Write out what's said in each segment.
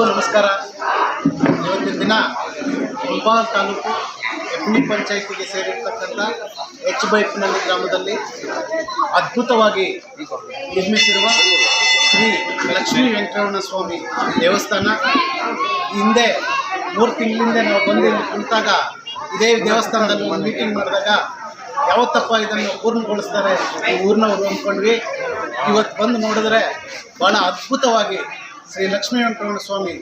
ಎಲ್ರಿಗೂ ನಮಸ್ಕಾರ. ಇವತ್ತಿನ ದಿನ ಮುಲ್ಬಾಲ್ ತಾಲೂಕು ಎಪ್ಪನಿ ಪಂಚಾಯಿತಿಗೆ ಸೇರಿರ್ತಕ್ಕಂಥ ಎಚ್ ಬೈಪ್ನಲ್ಲಿ ಗ್ರಾಮದಲ್ಲಿ ಅದ್ಭುತವಾಗಿ ನಿರ್ಮಿಸಿರುವ ಶ್ರೀ ಲಕ್ಷ್ಮೀ ವೆಂಕಟರಮಣ ಸ್ವಾಮಿ ದೇವಸ್ಥಾನ. ಹಿಂದೆ ಮೂರು ತಿಂಗಳಿಂದ ನಾವು ಬಂದು ಇಲ್ಲಿ ಕುಳಿತಾಗ ಇದೇ ದೇವಸ್ಥಾನದಲ್ಲಿ ಒಂದು ಮೀಟಿಂಗ್ ಮಾಡಿದಾಗ ಯಾವತ್ತಪ್ಪ ಇದನ್ನು ಪೂರ್ಣಗೊಳಿಸ್ತಾರೆ ಊರಿನವರು ಅಂದ್ಕೊಂಡ್ವಿ. ಇವತ್ತು ಬಂದು ನೋಡಿದ್ರೆ ಭಾಳ ಅದ್ಭುತವಾಗಿ ಶ್ರೀ ಲಕ್ಷ್ಮೀ ವೆಂಕಟರಮಣ ಸ್ವಾಮಿ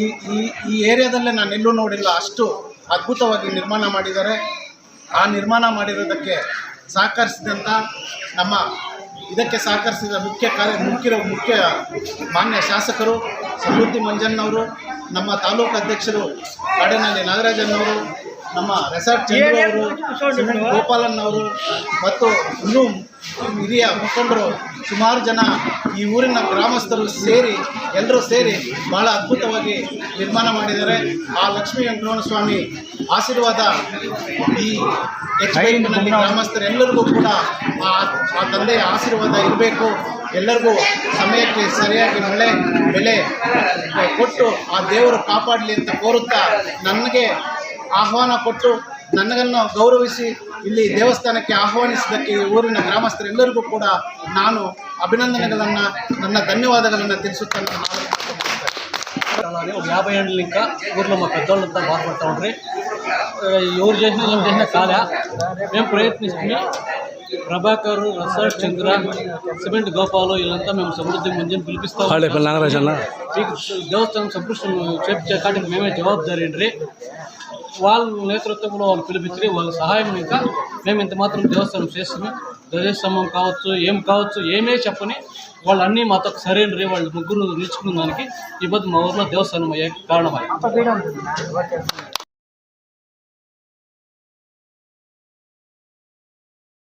ಈ ಈ ಈ ಏರಿಯಾದಲ್ಲೇ ನಾನು ಎಲ್ಲೂ ನೋಡಿಲ್ಲ ಅಷ್ಟು ಅದ್ಭುತವಾಗಿ ನಿರ್ಮಾಣ ಮಾಡಿದ್ದಾರೆ. ಆ ನಿರ್ಮಾಣ ಮಾಡಿರೋದಕ್ಕೆ ಸಹಕರಿಸಿದಂಥ ನಮ್ಮ, ಇದಕ್ಕೆ ಸಹಕರಿಸಿದ ಮುಖ್ಯ ಕಾರ್ಯ, ಮುಖ್ಯ ಮುಖ್ಯ ಮಾನ್ಯ ಶಾಸಕರು ಸಮೃದ್ಧಿ ಮಂಜಣ್ಣವರು, ನಮ್ಮ ತಾಲೂಕು ಅಧ್ಯಕ್ಷರು ಕಾಡಿನಲ್ಲಿ ನಾಗರಾಜನ್ನವರು ನಮ್ಮ ರೆಸಾರ್ಟ್ ಗೋಪಾಲನ್ ಅವರು ಮತ್ತು ಇನ್ನೂ ಹಿರಿಯ ಮುಖಂಡರು ಸುಮಾರು ಜನ ಈ ಊರಿನ ಗ್ರಾಮಸ್ಥರು ಸೇರಿ ಎಲ್ಲರೂ ಸೇರಿ ಬಹಳ ಅದ್ಭುತವಾಗಿ ನಿರ್ಮಾಣ ಮಾಡಿದ್ದಾರೆ. ಆ ಲಕ್ಷ್ಮೀ ವೆಂಕಟರಮಣ ಸ್ವಾಮಿ ಆಶೀರ್ವಾದ ಈ ಎಚ್ನಲ್ಲಿ ಗ್ರಾಮಸ್ಥರೆಲ್ಲರಿಗೂ ಕೂಡ ಆ ಆ ತಂದೆಯ ಆಶೀರ್ವಾದ ಇರಬೇಕು. ಎಲ್ಲರಿಗೂ ಸಮಯಕ್ಕೆ ಸರಿಯಾಗಿ ಮಳೆ ಬೆಲೆ ಕೊಟ್ಟು ಆ ದೇವರು ಕಾಪಾಡಲಿ ಅಂತ ಕೋರುತ್ತಾ ನನಗೆ ಆಹ್ವಾನ ಕೊಟ್ಟು ನನಗನ್ನು ಗೌರವಿಸಿ ಇಲ್ಲಿ ದೇವಸ್ಥಾನಕ್ಕೆ ಆಹ್ವಾನಿಸಿದ್ದಕ್ಕೆ ಈ ಊರಿನ ಗ್ರಾಮಸ್ಥರೆಲ್ಲರಿಗೂ ಕೂಡ ನಾನು ಅಭಿನಂದನೆಗಳನ್ನು ನನ್ನ ధన్యవాదాలను తెలుసుతాను అలానే ఒక యాభై ఏళ్ళ ఇంకా ఊర్లో మా పెద్దోళ్ళంతా బాధపడతా ఉండ్రి ఆ, ఎవరు చేసినా ఏం చేసినా కాదా? మేము ప్రయత్నిస్తున్నా. ప్రభాకర్ రసాడ్ చంద్ర సిమెంట్ గోపాలు వీళ్ళంతా మేము సమృద్ధి ముందు పిలిపిస్తాం. నాగరాజ్ మీకు దేవస్థానం సంపృష్టం చేపట్టడానికి మేమే జవాబుదారీ అండి. వాళ్ళ నేతృత్వంలో వాళ్ళు పిలిపించి వాళ్ళ సహాయం ఇంకా మేము ఇంత మాత్రం దేవస్థానం చేస్తున్నాం. ధ్వజస్తంభం కావచ్చు ఏం కావచ్చు ఏమే చెప్పని వాళ్ళు అన్నీ మాతో సరైన రే వాళ్ళు ముగ్గురు నిలుచుకున్న దానికి ఈ మధ్య మా ఊర్లో దేవస్థానం అయ్యే కారణమై